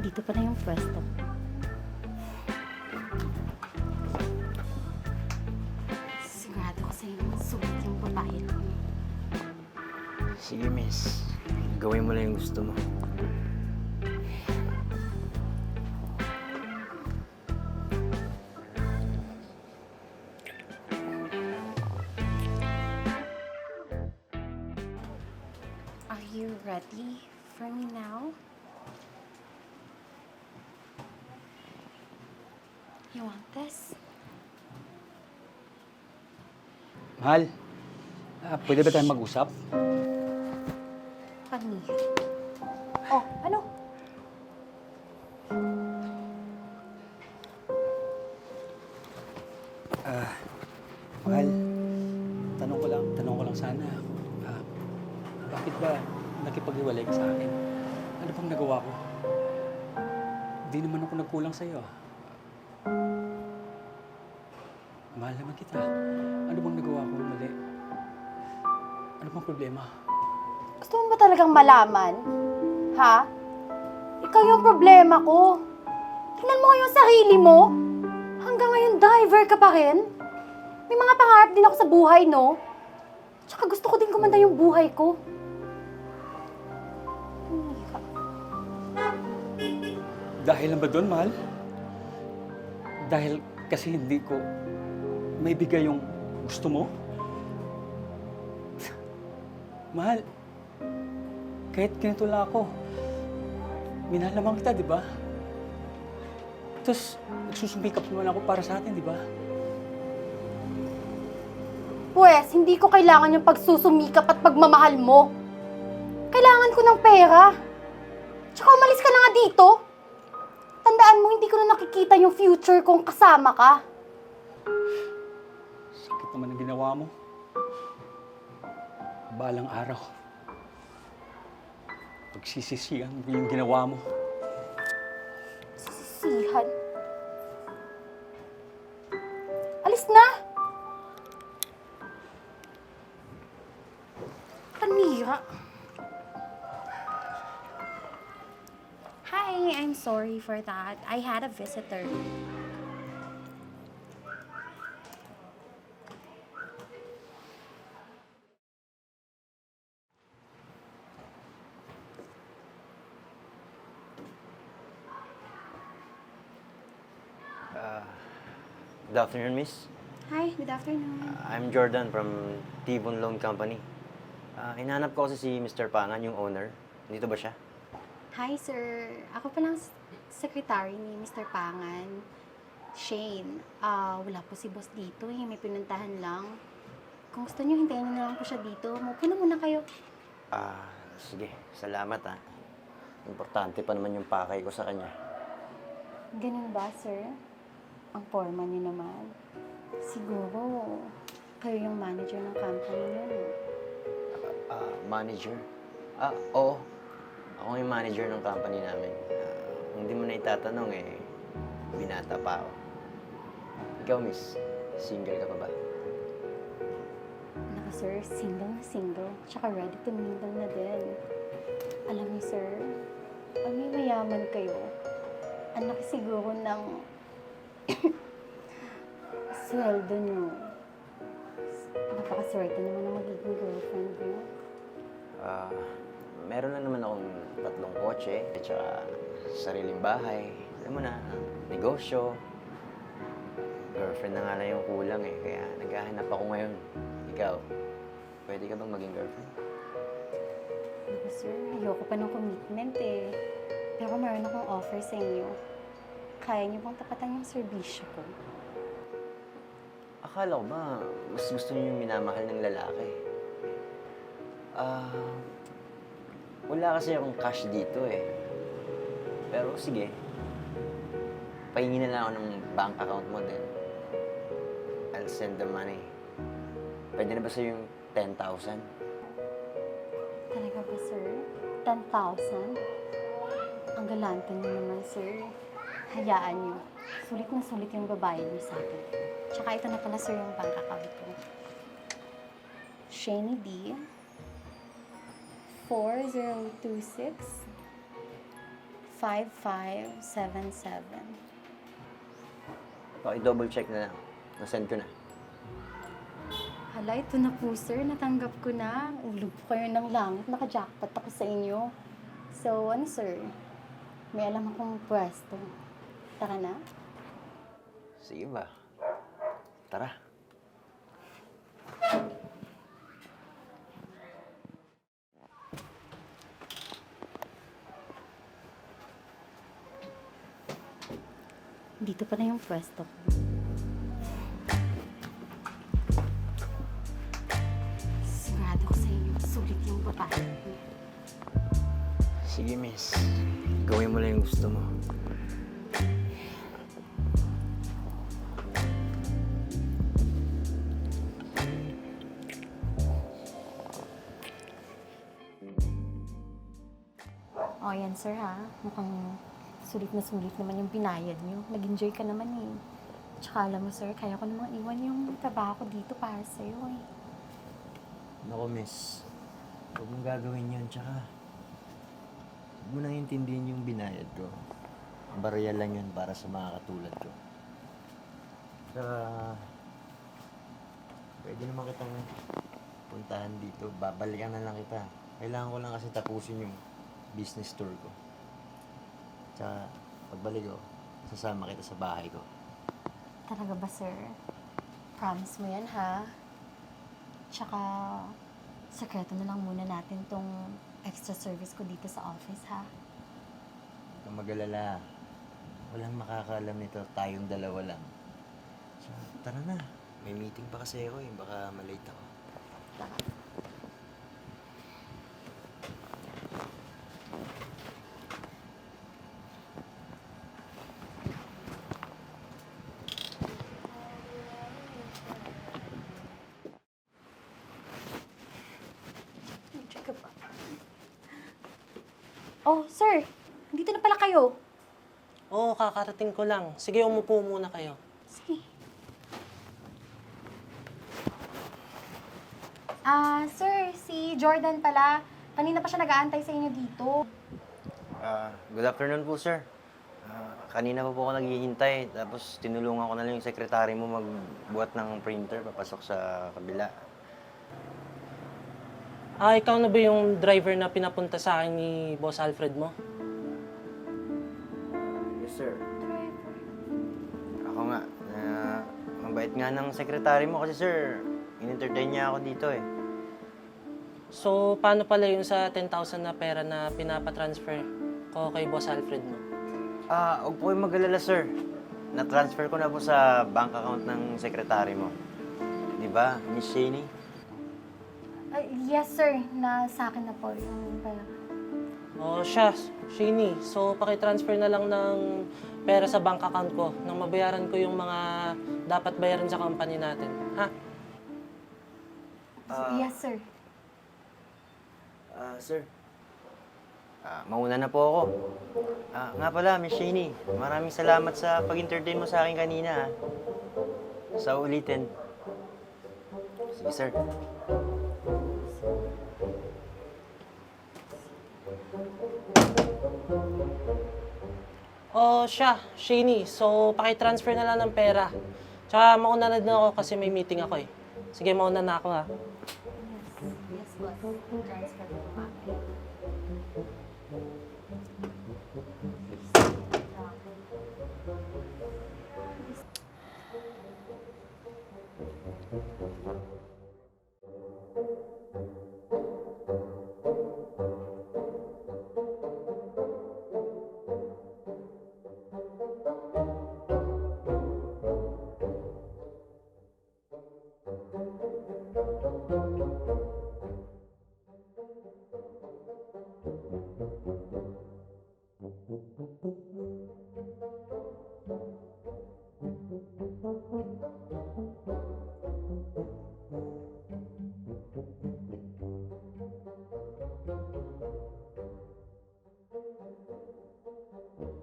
Dito pa na yung pwesto. Sigurado ko sa'yo sulit yung babae ko. Sige, miss. Gawin mo lang yung gusto mo. Me now? You want this? Mahal, ah, pwede ba tayong mag-usap? Panir. Oh, ano? Mahal, tanong ko lang, tanong ko lang sana. Ah, bakit ba nakipag-iwalay ka sa akin? Ano bang nagawa ko? Hindi naman ako nagkulang sa'yo. ah. Mahal naman kita. Ano bang nagawa ko mali? Ano bang problema? Gusto mo ba talagang malaman? Ha? Ikaw yung problema ko. Tingnan mo yung sarili mo. Hanggang ngayon, diver ka pa rin. May mga pangarap din ako sa buhay, no? Tsaka gusto ko din kumanda yung buhay ko. Dahil lang ba doon, mahal? Dahil kasi hindi ko maibigay yung gusto mo? mahal, kahit ganito lang ako, minahal naman kita, di ba? Tapos, nagsusumikap naman ako para sa atin, di ba? Pwes, hindi ko kailangan yung pagsusumikap at pagmamahal mo. Kailangan ko ng pera. Tsaka umalis ka na nga dito. Tandaan mo, hindi ko na nakikita yung future kung kasama ka. Sakit naman ang ginawa mo. Balang araw. Pagsisisihan mo yung ginawa mo. Sisihan. Alis na! Panira. Hi, I'm sorry for that. I had a visitor. Good afternoon, miss. Hi, good afternoon. I'm Jordan from Tibon Loan Company. Ah, hinahanap ko kasi si Mr. Pangan, yung owner. Dito ba siya? Hi, sir. Ako pa lang secretary ni Mr. Pangan. Shane. Ah, wala po si boss dito eh. May pinuntahan lang. Kung gusto niyo, hintayin niyo na lang po siya dito. Maupo na muna kayo. Ah, sige. Salamat, ah. Importante pa naman yung pakay ko sa kanya. Ganun ba, sir? Ang forma niyo naman. Siguro, kayo yung manager ng company niyo, no? Ah, manager? Ah, oo. Ako yung manager ng company namin. Kung hindi mo na itatanong, eh, binata pa ako. Ikaw, miss, single ka pa ba? Naka, sir, single na single. Tsaka ready to mingle na din. Alam niyo, sir, pag may mayaman kayo, ang laki siguro ng sweldo niyo. Napakaswerte naman ang magiging girlfriend niyo. Ah, meron na naman akong tatlong kotse, at saka sariling bahay. Alam mo na, negosyo. Girlfriend na nga lang yung kulang eh, kaya naghahanap ako ngayon. Ikaw, pwede ka bang maging girlfriend? Naku, sir, ayoko pa ng commitment eh. Pero meron akong offer sa inyo. Kaya niyo bang tapatan yung serbisyo ko? Akala ko ba, mas gusto niyo yung minamahal ng lalaki? Ah, wala kasi akong cash dito eh. Pero sige, pahingi na lang ako ng bank account mo din. I'll send the money. Pwede na ba sa yung 10,000? Talaga ba, sir? 10,000? Ang galante niyo naman, sir. Hayaan niyo. Sulit na sulit yung babae niyo sa akin. Tsaka ito na pala, sir, yung bank account ko. Shani D. 4026 5577. Paki-double check na lang. Nasend ko na. Hala, ito na po sir. Natanggap ko na. Ulog po kayo ng langit. Naka-jackpot ako sa inyo. So, ano sir? May alam akong pwesto. Tara na. Sige ba? Tara. Dito pa na yung pwesto ko. Sigurado ko sa inyo, sulit yung babae. Sige, miss. Gawin mo lang yung gusto mo. O, yan sir ha. Mukhang sulit na sulit naman yung binayad niyo. Nag-enjoy ka naman eh. Tsaka alam mo sir, kaya ko namang iwan yung trabaho ko dito para sa'yo eh. Naku, miss. Huwag mong gagawin yan, tsaka... Huwag mo nang intindihin yung binayad ko. Barya lang yun para sa mga katulad ko. Tsaka... Pwede naman kitang puntahan dito. Babalikan na lang kita. Kailangan ko lang kasi tapusin yung business tour ko. Tsaka, pagbalik ko, sasama kita sa bahay ko. Talaga ba sir? Promise mo yan ha? Tsaka, sekreto na lang muna natin tong extra service ko dito sa office ha? Huwag kang mag-alala. Walang makakaalam nito. Tayong dalawa lang. So, tara na. May meeting pa kasi ako eh. Baka malate ako. Tara. Oh, sir. Dito na pala kayo. Oo, kakarating ko lang. Sige, umupo muna kayo. Sige. Ah, sir, si Jordan pala. Kanina pa siya nag-aantay sa inyo dito. Ah, good afternoon po, sir. Ah, kanina pa po ako naghihintay. Tapos tinulungan ko na lang yung sekretary mo magbuhat ng printer papasok sa kabila. Ah, ikaw na ba yung driver na pinapunta sa akin ni Boss Alfred mo? Yes, sir. Ako nga. Uh, mabait nga ng sekretary mo kasi, sir. In-entertain niya ako dito eh. So, paano pala yung sa 10,000 na pera na pinapatransfer ko kay Boss Alfred mo? Ah, huwag po kayong mag-alala, sir. Na-transfer ko na po sa bank account ng sekretary mo. Di ba, Miss Shaney? Ay, yes, sir. Na sa akin na po yung pera. Oh, siya, Shani. So, pakitransfer na lang ng pera sa bank account ko nang mabayaran ko yung mga dapat bayaran sa company natin. Ha? Ah. yes, sir. Ah, sir. Ah, mauna na po ako. Ah, nga pala, Miss Shaney. Maraming salamat sa pag-entertain mo sa akin kanina. ah. Sa ulitin. Sige, sir. Oh, siya, Shani. So, pakitransfer na lang ng pera. Tsaka mauna na din ako kasi may meeting ako eh. Sige, mauna na ako ha. Yes, boss. Transfer ko pa. Thank